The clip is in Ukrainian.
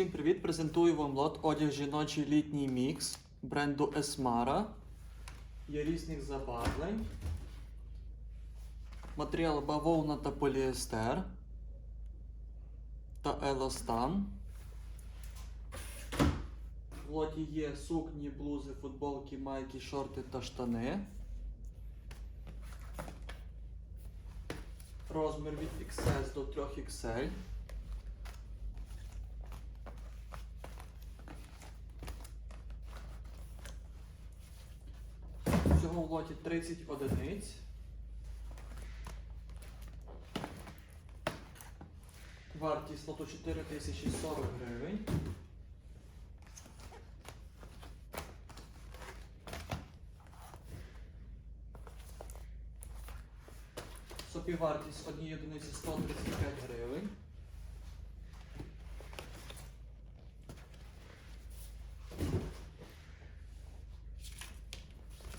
Всім привіт! Презентую вам лот одяг жіночий літній мікс бренду Esmara. Є різних забарвлень. Матеріал бавовна та поліестер та еластан. В лоті є сукні, блузи, футболки, майки, шорти та штани. Розмір від XS до 3XL. Всього лоті 30 одиниць. Вартість лоту 4040 гривень. Собівартість однієї одиниці 135 гривень.